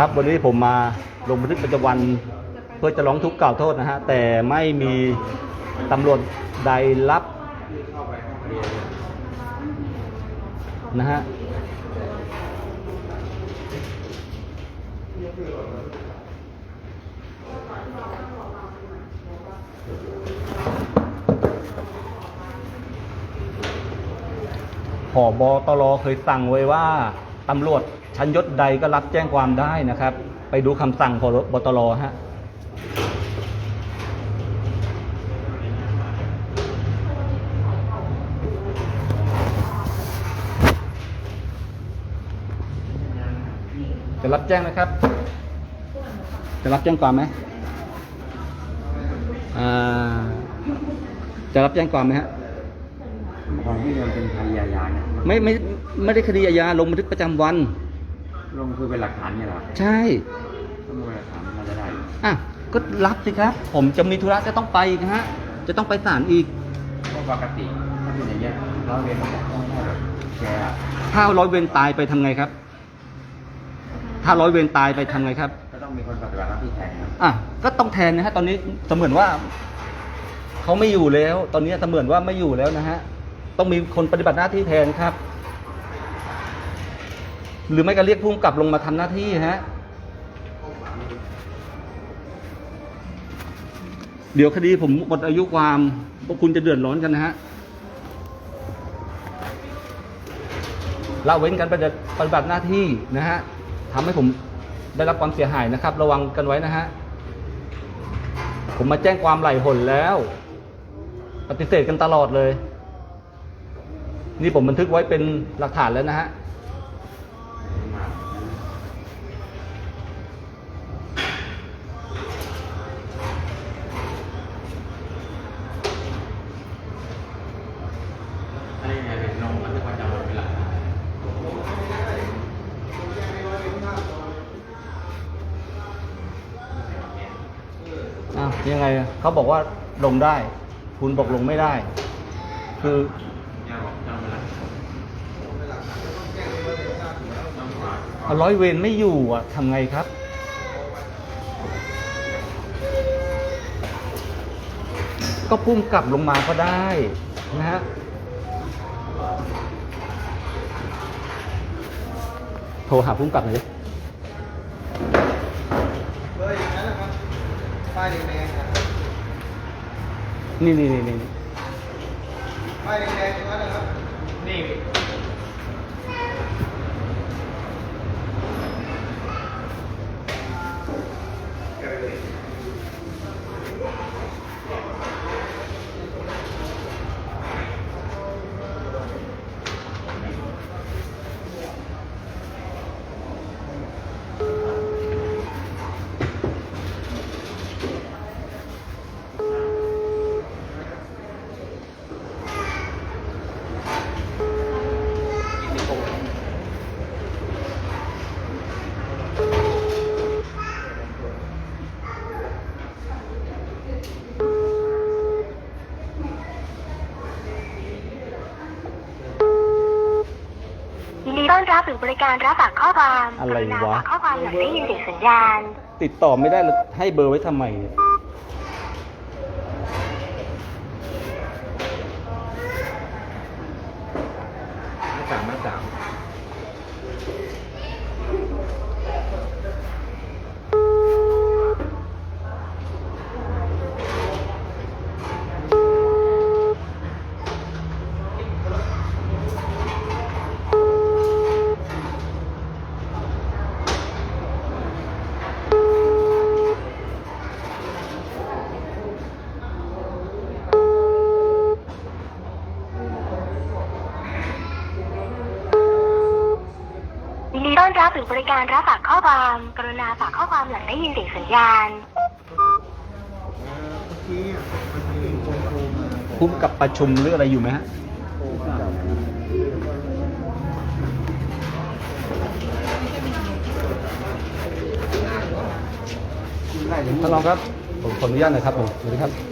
ครับวันนี้ผมมาลงบันทึกประจำวันเพื่อจะร้องทุกข์กล่าวโทษนะฮะแต่ไม่มีตำรวจใดรับนะฮะผอบอตรเคยสั่งไว้ว่าตำรวจ ชั้นยศใดก็รับแจ้งความได้นะครับ ไปดูคำสั่งของบตรฮะจะรับแจ้งนะครับ จะรับแจ้งความไหมอ่าจะรับแจ้งความไหมฮะของที่มันเป็นคดีอาญาเนี่ยไม่ไม่ไม่ได้คดีอาญาลงบันทึกประจำวัน ลงคือเป็นหลักฐานเนี่ยเหรอใช่ถ้ามีหลักฐานมันจะได้อะก็รับสิครับ ผมจะมีธุระจะต้องไปอีกฮะ จะต้องไปศาลอีกเพราะปกติถ้าเป็นอย่างเงี้ยร้อยเวรมันจะต้องให้แบบแกอะถ้าร้อยเวรตายไปทำไงครับ ถ้าร้อยเวรตายไปทำไงครับ ก็ต้องมีคนปฏิบัติหน้าที่แทนครับอะก็ต้องแทนนะฮะตอนนี้เสมือนว่าเขาไม่อยู่แล้ว ตอนนี้เสมือนว่าไม่อยู่แล้วนะฮะต้องมีคนปฏิบัติหน้าที่แทนครับ หรือไม่ก็เรียกผู้กำกับลงมาทำหน้าที่ฮะ เดี๋ยวคดีผมหมดอายุความพวกคุณจะเดือดร้อนกันนะฮะละเว้นการปฏิบัติปฏิบัติหน้าที่นะฮะทำให้ผมได้รับความเสียหายนะครับ ระวังกันไว้นะฮะ ผมมาแจ้งความไหลหนแล้ว ปฏิเสธกันตลอดเลย นี่ผมบันทึกไว้เป็นหลักฐานแล้วนะฮะ อะไรยังไงเป็นลงบันทึกประจำวันเป็นหลักฐาน อ้าวยังไงอะ เขาบอกว่าลงได้ คุณบอกลงไม่ได้ คืออร้อยเวรไม่อยู่อะทำไงครับ ก็พุ่มกลับลงมาก็ได้นะฮะโทรหาพุ่มกลับหน่อยดิเบอร์อย่างนั้นนะครับป้ายแดง ๆนะครับ นี่นี่นี่นี่ ป้ายแดงๆอย่างนั้นนะครับ นี่ ยินดีต้อนรั บถึงบริการรับฝากข้อความอะไรกรุณาวะฝากข้อความหลังได้ยินเสียงสัญญาณ ติดต่อไม่ได้แล้วให้เบอร์ไว้ทำไมเนี่ย มาสามมาสาม ยินดีต้ อนรับถึงบริการรับฝากข้อความ กรุณาฝากข้อความหลังได้ยินเสียงสัญญาณเมื่อกี้อะมันมีคนโทรมาพุ่มกับประชุมหรืออะไรอยู่ไหมฮะโทรมาจากท่านรองครับ ผมขออนุญาตหน่อยครับผมสวัสดีครับ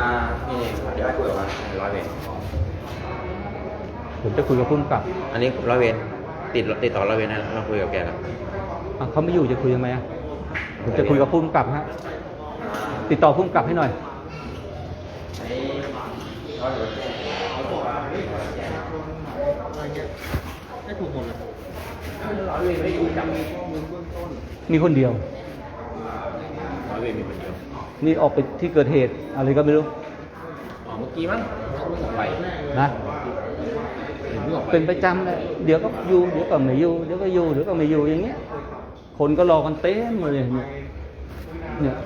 ่านี่เดี๋ยวให้คุยกับว่าร้อยเวรผมจะคุยกับพุ่มกับอันนี้ร้อยเวรติดติดต่อร้อยเวรนะเราคุยกับแกแล้วเขาไม่อยู่จะคุยยังไงอะผมจะคุยกับพุ่มกับฮะติดต่อพุ่มกับให้หน่อยร้อยเวมีคนเดียวร้อยเวรมีคนเดียว นี่ออกไปที่เกิดเหตุอะไรก็ไม่รู้อ๋อเมื่อกี้มั้งเขาเพิ่งออกไปนะเห็นเพิ่งออกไปเป็นประจำเลยเดี๋ยวก็อยู่เดี๋ยวก็ไม่อยู่เดี๋ยวก็อยู่เดี๋ยวก็ไม่อยู่อย่างเงี้ย คนก็รอกันเต็มเลยเนี่ยเนี่ย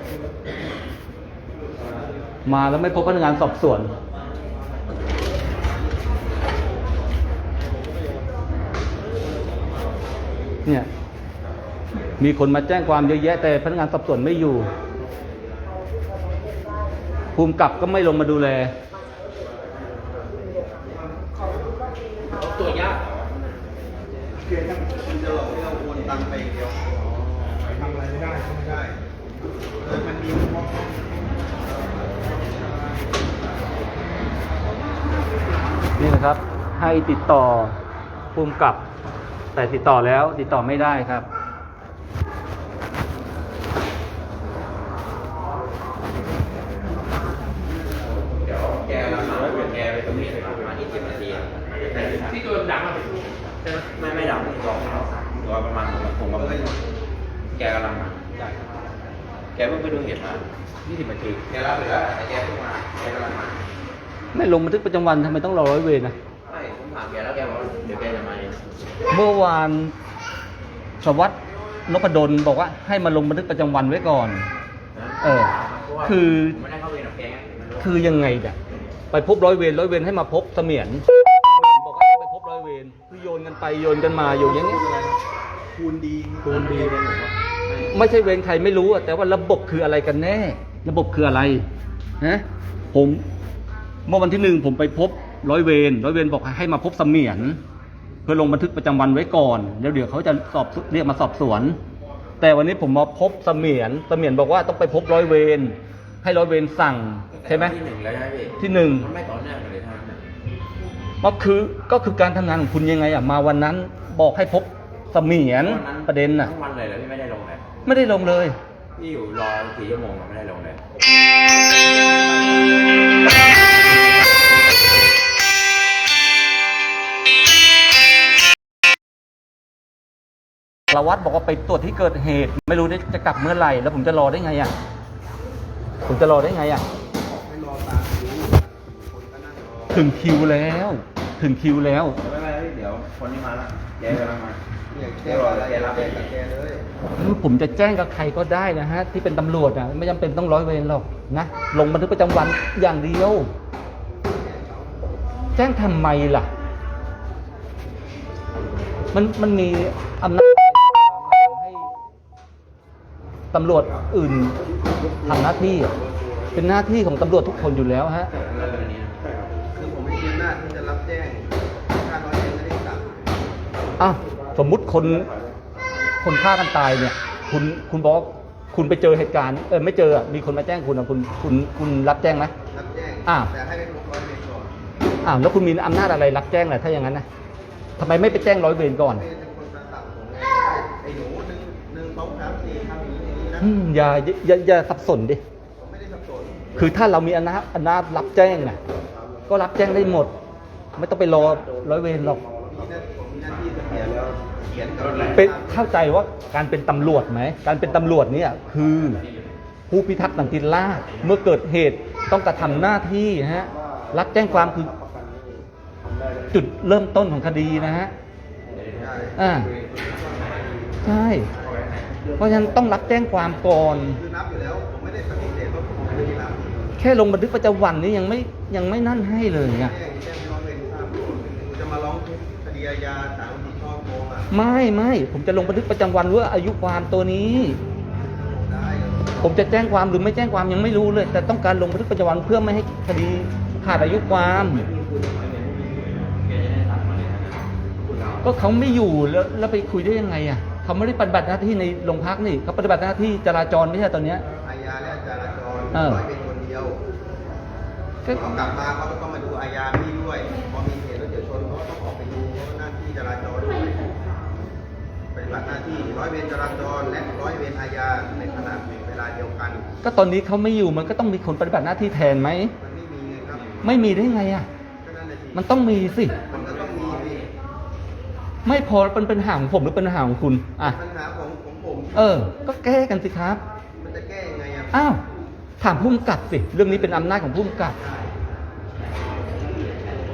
มาแล้วไม่พบพนักงานสอบสวน เนี่ย มีคนมาแจ้งความเยอะแยะแต่พนักงานสอบสวนไม่อยู่ ภูมิกับก็ไม่ลงมาดูแล ตัวยากเพียงแค่คุณจะหลอกให้เราโอนตังค์ไปอย่างเดียวทำอะไรไม่ได้ไม่ได้เลยมันมีข้อนี่นะครับให้ติดต่อภูมิกับ แต่ติดต่อแล้วติดต่อไม่ได้ครับ เดี๋ยวแกกำลังมาแกไปตรงนี้ประมาณยี่สิบนาทีที่ตัวดังมาใช่ไหมไม่ไม่ดังรอรอประมาณผมผมก็แกกำลังมาแกเพิ่ง ไปดูเหตุมายี่สิบนาทีแกรับเหลือแต่แกเพิ่งมาแกกำลังมาไม่ลงบันทึกประจำวันทำไมต้องรอร้อยเวรนะไม่ผมถามแกแล้วแกบอกว่าเดี๋ยวแกจะมาเองเมื่อวานสวัสดิ์นพดลบอกว่าให้มาลงบันทึกประจำวันไว้ก่อน นะเออ เพราะว่าคือ ผมไม่ได้เข้าเวรกับแกไงไม่รู้คือยังไงเนี่ยไปพบร้อยเวรร้อยเวรให้มาพบเสมียนบอกว่าไปพบร้อยเวรคือโยนกันไปโยนกันมาอยู่อย่างเงี้ย คูณดีคูณดีเลยผมว่า ไม่ใช่เวรใครไม่รู้อะแต่ว่าระบบคืออะไรกันแน่ ระบบคืออะไรฮะผมเมื่อวันที่หนึ่งผมไปพบร้อยเวรร้อยเวรบอกให้มาพบเสมียน เพื่อลงบันทึกประจำวันไว้ก่อนแล้วเดี๋ยวเขาจะสอบเรียกมาสอบสวน แต่วันนี้ผมมาพบเสมียนเสมียนบอกว่าต้องไปพบร้อยเวรให้ร้อยเวรสั่งใช่ไหมที่หนึ่งแล้วใช่ไหมพี่ที่หนึ่งมันไม่ต่อเนื่องกันเลยทั้งนั้นน่ะก็คือก็คือการทำงานของคุณยังไงอะมาวันนั้นบอกให้พบเสมียนวัประเด็นน่ะทั้งวันเลยแล้วพี่ไม่ได้ลงเลย ไม่ได้ลงเลยพี่อยู่รอสี่ชั่วโมงอะไม่ได้ลงเลย สารวัตรบอกว่าไปตรวจที่เกิดเหตุ ไม่รู้ได้จะกลับเมื่อไหร่ แล้วผมจะรอได้ไงอะ ผมจะรอได้ไงอะไม่รอตามคิวคนก็นั่งรอถึงคิวแล้ว ถึงคิวแล้ว ไม่เป็นไรพี่เดี๋ยวคนนี้มาแล้วแกกำลังมา เนี่ยแกรออะไรแกรับแกกับแกเลยผมจะแจ้งกับใครก็ได้นะฮะ ที่เป็นตำรวจอะไม่จำเป็นต้องร้อยเวรหรอกนะลงบันทึกประจำวันอย่างเดียว แจ้งทำไมล่ะ มันมันมีอำนาจให้ตำรวจอื่นทำหน้าที่อะเป็นหน้าที่ของตำรวจทุกคนอยู่แล้วฮะแล้วอันนี้นะคือผมไม่มีอำนาจที่จะรับแจ้งถ้าร้อยเวรไม่ได้สั่งอะ สมมุติคนคนฆ่ากันตายเนี่ย คุณคุณบอกว่าคุณไปเจอเหตุการณ์เออไม่เจออะมีคนมาแจ้งคุณอะคุณคุณคุณรับแจ้งไหมรับแจ้งอ้าวแต่ให้ไปพบร้อยเวรก่อนอ้าวแล้วคุณมีอำนาจอะไรรับแจ้งล่ะถ้าอย่างนั้นนะทำไมไม่ไปแจ้งร้อยเวรก่อนเป็นคนสั่งผมไงไอ้หนูหนึ่งหนึ่งสองสามสี่ทำอย่างนี้อย่างนี้นะอืมอย่าอย่าอย่าสับสนดิผมไม่ได้สับสนคือถ้าเรามีอำนาจอำนาจรับแจ้งน่ะก็รับแจ้งได้หมด ไม่ต้องไปรอร้อยเวรหรอก มีหน้าผมมีหน้าที่จะเขียนแล้วเขียนกับเป็นเข้าใจว่าการเป็นตำรวจไหม การเป็นตำรวจเนี่ยคือผู้พิทักษ์สันติราษฎร์เมื่อเกิดเหตุต้องกระทำหน้าที่ฮะรับแจ้งความคือจุดเริ่มต้นของคดีนะฮะใช่อ่าใช่ เพราะฉะนั้นต้องรับแจ้งความก่อนคือนับอยู่แล้วผมไม่ได้ปฏิเสธว่าผมไม่ได้รับแค่ลงบันทึกประจำวันนี้ยังไม่ยังไม่นั่นให้เลยอะแจ้งแจ้งร้องเรียนทราบผมจะมาร้อง ทุกข์คดีอาญาฐานผิดชอบโกงอะไม่ไม่ผมจะลงบันทึกประจำวันว่าอายุความตัวนี้ ได้ผมจะแจ้งความหรือไม่แจ้งความยังไม่รู้เลย แต่ต้องการลงบันทึกประจำวันเพื่อไม่ให้คดีขาดอายุความ ก็เขาไม่อยู่แล้วแล้วไปคุยได้ยังไงอะเขาไม่ได้ปฏิบัติหน้าที่ในโรงพักนี่เขาปฏิบัติหน้าที่จราจรไม่ใช่ตอนเนี้ย อาญาและจราจรเออร้อยเป็นคนเดียวก็ เขากลับมาเขาก็ต้องมาดูอาญาพี่ด้วยพอมี ร้อยเวรจราจรและร้อยเวรอาญาในขณะเวลาเดียวกัน ก็ตอนนี้เขาไม่อยู่มันก็ต้องมีคนปฏิบัติหน้าที่แทนไหมมันไม่มีไงครับไม่มีได้ไงอะ ก็นั่นแหละสิมันต้องมีสิ มันก็ต้องมีสิไม่พอเป็นปัญหาของผมหรือเป็นปัญหาของคุณ อะ ปัญหาของของผมเออ ก็แก้กันสิครับ มันจะแก้ยังไงอะอ้าว ถามผู้กำกับสิ เรื่องนี้เป็นอำนาจของผู้กำกับ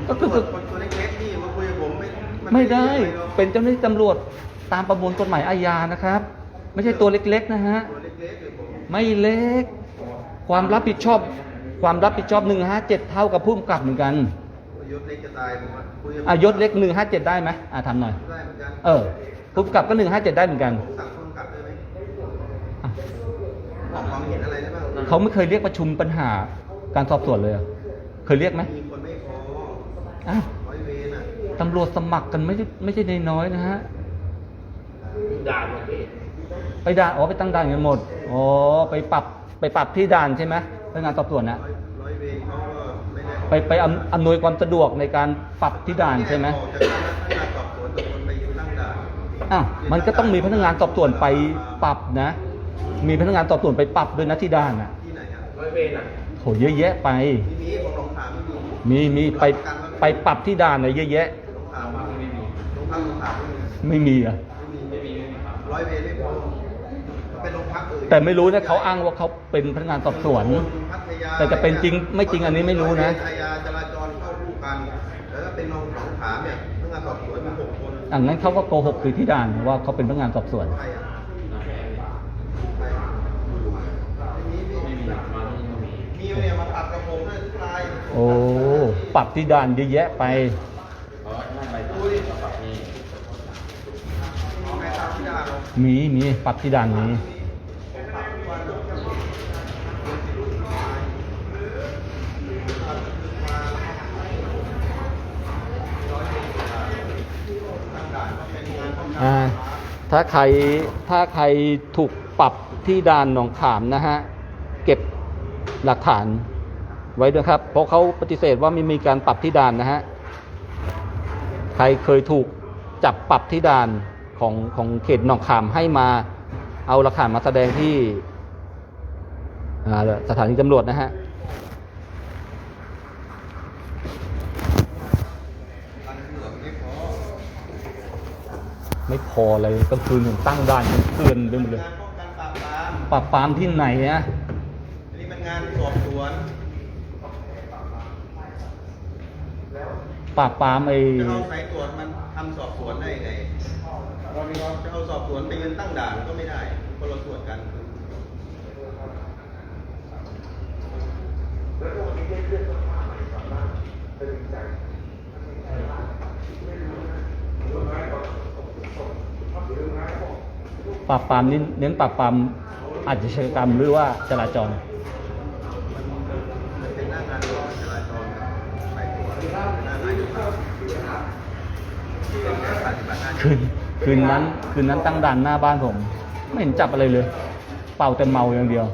ก็คือ คนตัวเล็กๆนี่มาคุยกับผมไม่นไม่ได้อะรหรอกเป็นเจ้าหน้าที่ตำรวจ ตามประมวลกฎหมายอาญานะครับ ไม่ใช่ตัวเล็กๆนะฮะไม่เล็ก ความรับผิดชอบ ความรับผิดชอบหนึ่งห้าเจ็ดเท่ากับผู้กำกับเหมือนกันยศเล็กจะตายผมอะยศเล็กหนึ่งห้าเจ็ดได้ไหมอะทำหน่อยได้เหมือนกันเออผู้กำกับก็หนึ่งห้าเจ็ดได้เหมือนกันสั่งผู้กำกับได้ไหมอะบอกความเห็นอะไรได้บ้างเขาไม่เคยเรียกประชุมปัญหาการสอบสวนเลยเคยเรียกไหมมีคนไม่พออ้าวตำรวจสมัครกันไม่ไม่ใช่น้อยนะฮะ ด่าหมดพี่ไปด่านอ๋อไปตั้งด่านกันหมดอ๋อไปปรับไปปรับที่ด่านใช่ไหมพนักงานสอบสวนนะร้อยร้อยเวรเขาก็ไม่ได้ไปไปอำอำนวยความสะดวกในการปรับที่ด่านใช่ไหมออกจากการพนักงานสอบสวนตะคนไปยืนตั้งด่านอ้าวมันก็ต้องมีพนักงานสอบสวนไปปรับนะ มีพนักงานสอบสวนไปปรับด้วยนะที่ด่านอะที่ไหนอะร้อยเวรอะโหเยอะแยะไปมีมีผมลองถามไม่มีมีมีไปไปปรับที่ด่านเลยเยอะแยะลองถามว่าไม่มีลงพักลงถามไม่มี ไม่มีอะ รับร้อยเวรไม่พอเป็นโรงพักอื่นแต่ไม่รู้นะเขาอ้างว่าเขาเป็นพนักงานสอบสวน พัทยาแต่จะเป็นจริงไม่จริงอันนี้ไม่รู้นะอาญาจราจรเข้าคู่กัน แล้วก็เป็นรองสองถามเนี่ยพนักงานสอบสวนมีหกคนอันนั้นเขาก็โกหกคือที่ด่านว่าเขาเป็นพนักงานสอบสวน ใครอะใครไม่มีไม่มีมาที่นี่ก็มีมีเนี่ยมาตัดกับผมด้วยทุกรายโอ้ปรับที่ด่านเยอะแยะไปเพราะนั่นไปดูดิปรับนี่เอาไปตา มีมีปรับที่ด่านนี้ถ้าใครถ้าใครถูกปรับที่ด่านหนองขามนะฮะ เก็บหลักฐานไว้ด้วยครับ เพราะเขาปฏิเสธว่าไม่มีการปรับที่ด่านนะฮะ ใครเคยถูกจับปรับที่ด่าน ของของเขตหนองขามให้มาเอาหลักฐานมาแสดงที่อ่าสถานีตำรวจนะฮะการเมืองไม่พอไม่พอเลยกลางคืนผมตั้งด่านเตือนไปหมดเลยงานป้องกันปราบปรามปราบปรามที่ไหนอะอันนี้มันงานสอบสวนปราบปรามไอ้จะเอาสายตรวจมันทำสอบสวนได้ไง จะเอาสอบสวนไปยืนตั้งด่านก็ไม่ได้คนละส่วนกันปราบปรามนี่เน้นปราบปรามอาชญากรรมหรือว่าจราจรมันเป็นหน้างานรองจราจรสายตรวจเป็นหน้างานอยู่ครับเป็นการปฏิบัติหน้าที่คืน คืนนั้น คืนนั้นตั้งด่านหน้าบ้านผม ไม่เห็นจับอะไรเลย เป่าแต่เมาอย่างเดียว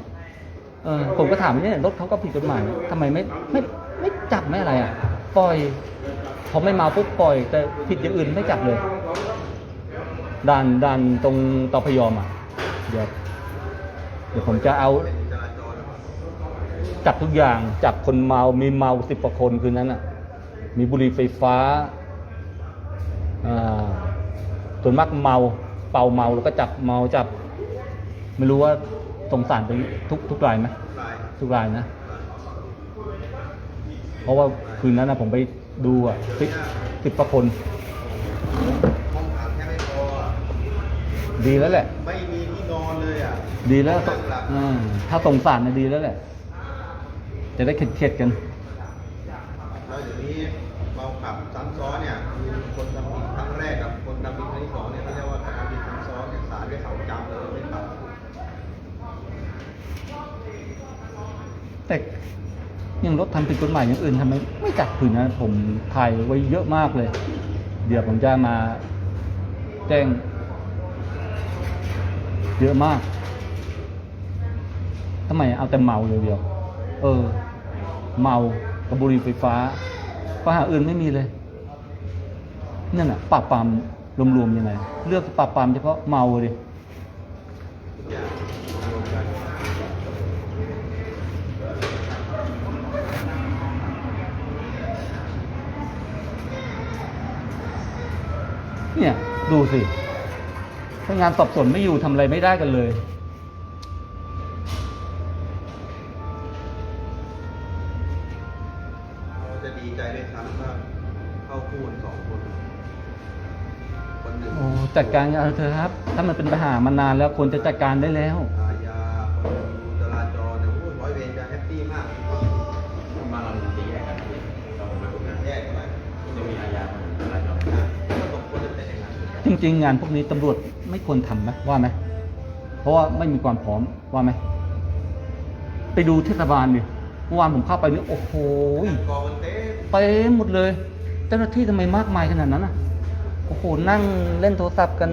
เออ ผมก็ถามว่าเนี่ยรถเขาก็ผิดกฎหมายทำไมไม่ไม่ไม่จับไม่อะไรอะ ปล่อยพอไม่เมาปุ๊บปล่อย แต่ผิดอย่างอื่นไม่จับเลยด่านด่านตรงตอพยอมอะ เดี๋ยวเดี๋ยวผมจะเอา จับทุกอย่างจับคนเมามีเมาสิบกว่าคนคืนนั้นอะ มีบุหรี่ไฟฟ้าอ่า ส่วนมากเมาเป่าเมาแล้วก็จับเมาจับ ไม่รู้ว่าสงสารไปทุกทุกรายไหมลายทุกรายนะ เพราะว่าคืนนั้นนะผมไปดูอะสิบสิบกว่าคนห้องขังแค่ไม่พอดีแล้วแหละ ไม่มีที่นอนเลยอะ ดีแล้วนั่งหลับอืมถ้าสงสารนะดีแล้วแหละ จะได้เข็ดๆกันแล้วเดี๋ยวนี้เมาขับซ้ำซ้อนเนี่ยมีคนทำผิดครั้งแรกกับคนทำผิดครั้งที่สองเนี่ยที่เรียกว่าทำผิดซ้ำซ้อนเนี่ยศาลได้เขาจำเลยไม่ปรับ แต่ยังรถทำผิดกฎหมายอย่างอื่นทำไมไม่จับคืนนะผมถ่ายไว้เยอะมากเลย เดี๋ยวผมจะมาแจ้ง เยอะมากทำไมเอาแต่เมาอยเดียวเออ เมากับบุหรี่ไฟฟ้าปัญหาอื่นไม่มีเลยนั่นน่ะปราบปรามรวมๆยังไงเลือกปราบปรามเฉพาะเมาดิทุกอย่างรวมกัน เนี่ย ดูสิพนักงานสอบสวนไม่อยู่ทำอะไรไม่ได้กันเลย เราจะดีใจด้วยซ้ำว่าเข้าคู่กันสองคน คนหนึ่งโอ้จัดการเอาเถอะครับ ถ้ามันเป็นปัญหามานานแล้วควรจะจัดการได้แล้วอา ริงๆ งานพวกนี้ตำรวจไม่ควรทำนะว่าไหมเพราะว่าไม่มีความพร้อมว่าไหมไปดูเทศบาลดิเมื่อวานผมเข้าไปเนี่ยโอ้โหกองมันเต็มไปหมดเลยเจ้าหน้าที่ทำไมมากมายขนาดนั้นอะโอ้โหนั่งเล่นโทรศัพท์กัน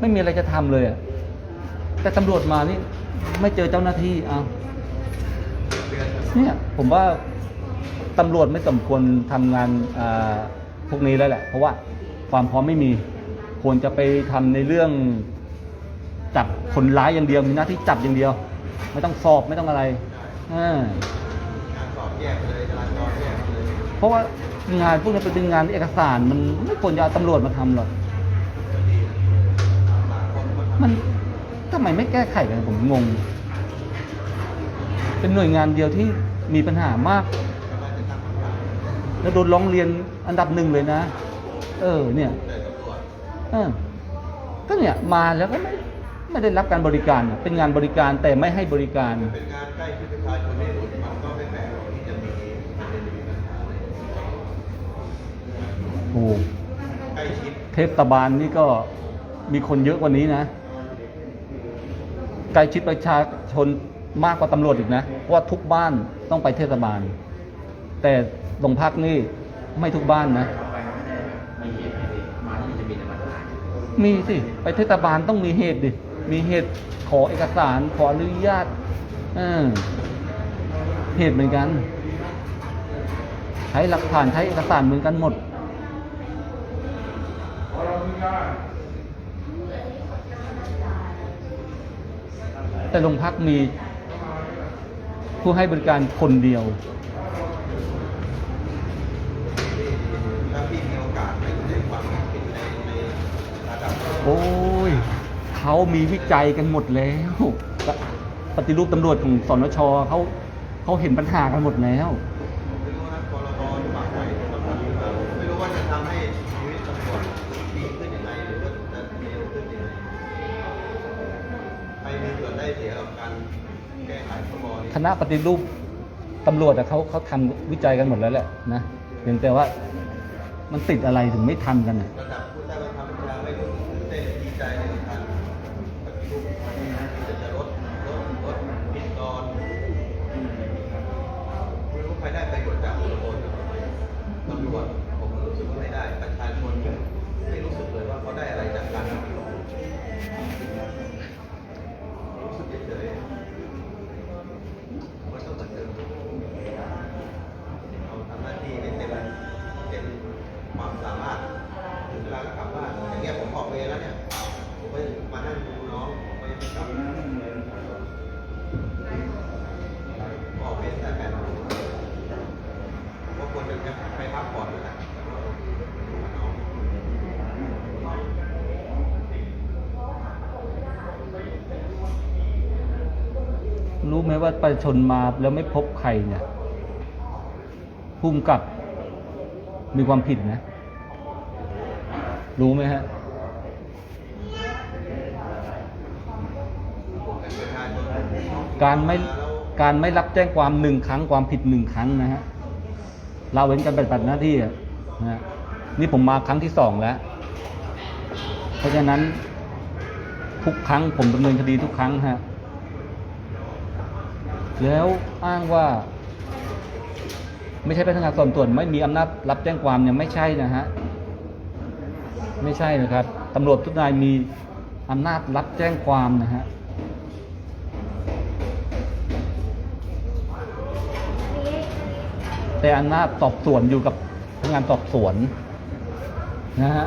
ไม่มีอะไรจะทำเลยอะแต่ตำรวจมานี่ไม่เจอเจ้าหน้าที่อ้าวเอนเนี่ยผมว่าตำรวจไม่สมควรทำงานอ่าพวกนี้แล้วแหละ เพราะว่าความพร้อมไม่มี ควรจะไปทำในเรื่องจับคนร้ายอย่างเดียวมีหน้าที่จับอย่างเดียว ไม่ต้องสอบไม่ต้องอะไรอ่าเพราะว่างานพวกนี้เป็นงานเอกสารมันไม่ควรจะตำรวจมาทำหรอกมันทำไมไม่แก้ไขกันผมงง เป็นหน่วยงานเดียวที่มีปัญหามาก แล้วโดนร้องเรียนอันดับหนึ่งเลยนะ เออเนี่ย เออก็เนี่ยมาแล้วก็ไม่ไม่ได้รับการบริการอะเป็นงานบริการแต่ไม่ให้บริการ เป็นงานใกล้ชิดประชาชนที่สุดมันก็ไม่แปลกหรอกที่จะมีประเด็นมีปัญหาอะไรโอ้ใกล้ชิดเทศบาลนี่ก็มีคนเยอะกว่านี้นะใกล้ชิดประชาชนมากกว่าตำรวจอีกนะเพราะว่าทุกบ้านต้องไปเทศบาล แต่โรงพักนี่ไม่ทุกบ้านนะ มีสิ ไปเทศบาลต้องมีเหตุดิ มีเหตุขอเอกสารขออนุญาตเออเหตุเหมือนกัน ใช้หลักฐานใช้เอกสารเหมือนกันหมดแต่โรงพักมีผู้ให้บริการคนเดียว โอ้ยเขามีวิจัยกันหมดแล้ว ปฏิรูปตำรวจของสนชเขาเขาเห็นปัญหากันหมดแล้วไม่รู้นะพรบฉบับใหม่ตำรวจไม่รู้ว่าจะทำให้ชีวิตตำรวจดีขึ้นยังไงหรือว่าจะเลวขึ้นยังไงใครมีส่วนได้เสียกับการแก้ไขพรบนี้คณะปฏิรูปตำรวจอะเขาเขาทำวิจัยกันหมดแล้วแหละนะเพียงแต่ว่ามันติดอะไรถึงไม่ทำกันอะ เก่อนแล้วแหละรู้ไหมว่าประชาชนมาแล้วไม่พบใครเนี่ยพุ่มกับมีความผิดนะ รู้ไหมฮะการไม่การไม่รับแจ้งความหนึ่งครั้งความผิดหนึ่งครั้งนะฮะ เราเว้นการปฏิบัติหน้าที่นะฮะนี่ผมมาครั้งที่สองแล้ว เพราะฉะนั้นทุกครั้งผมดำเนินคดีทุกครั้งฮะ แล้วอ้างว่า ไม่ใช่พนักงานสอบสวนไม่มีอำนาจรับแจ้งความเนี่ยไม่ใช่นะฮะ ไม่ใช่นะครับตำรวจทุกนายมีอำนาจรับแจ้งความนะฮะ แต่อำนาจสอบสวนอยู่กับพนักงานสอบสวนนะฮะ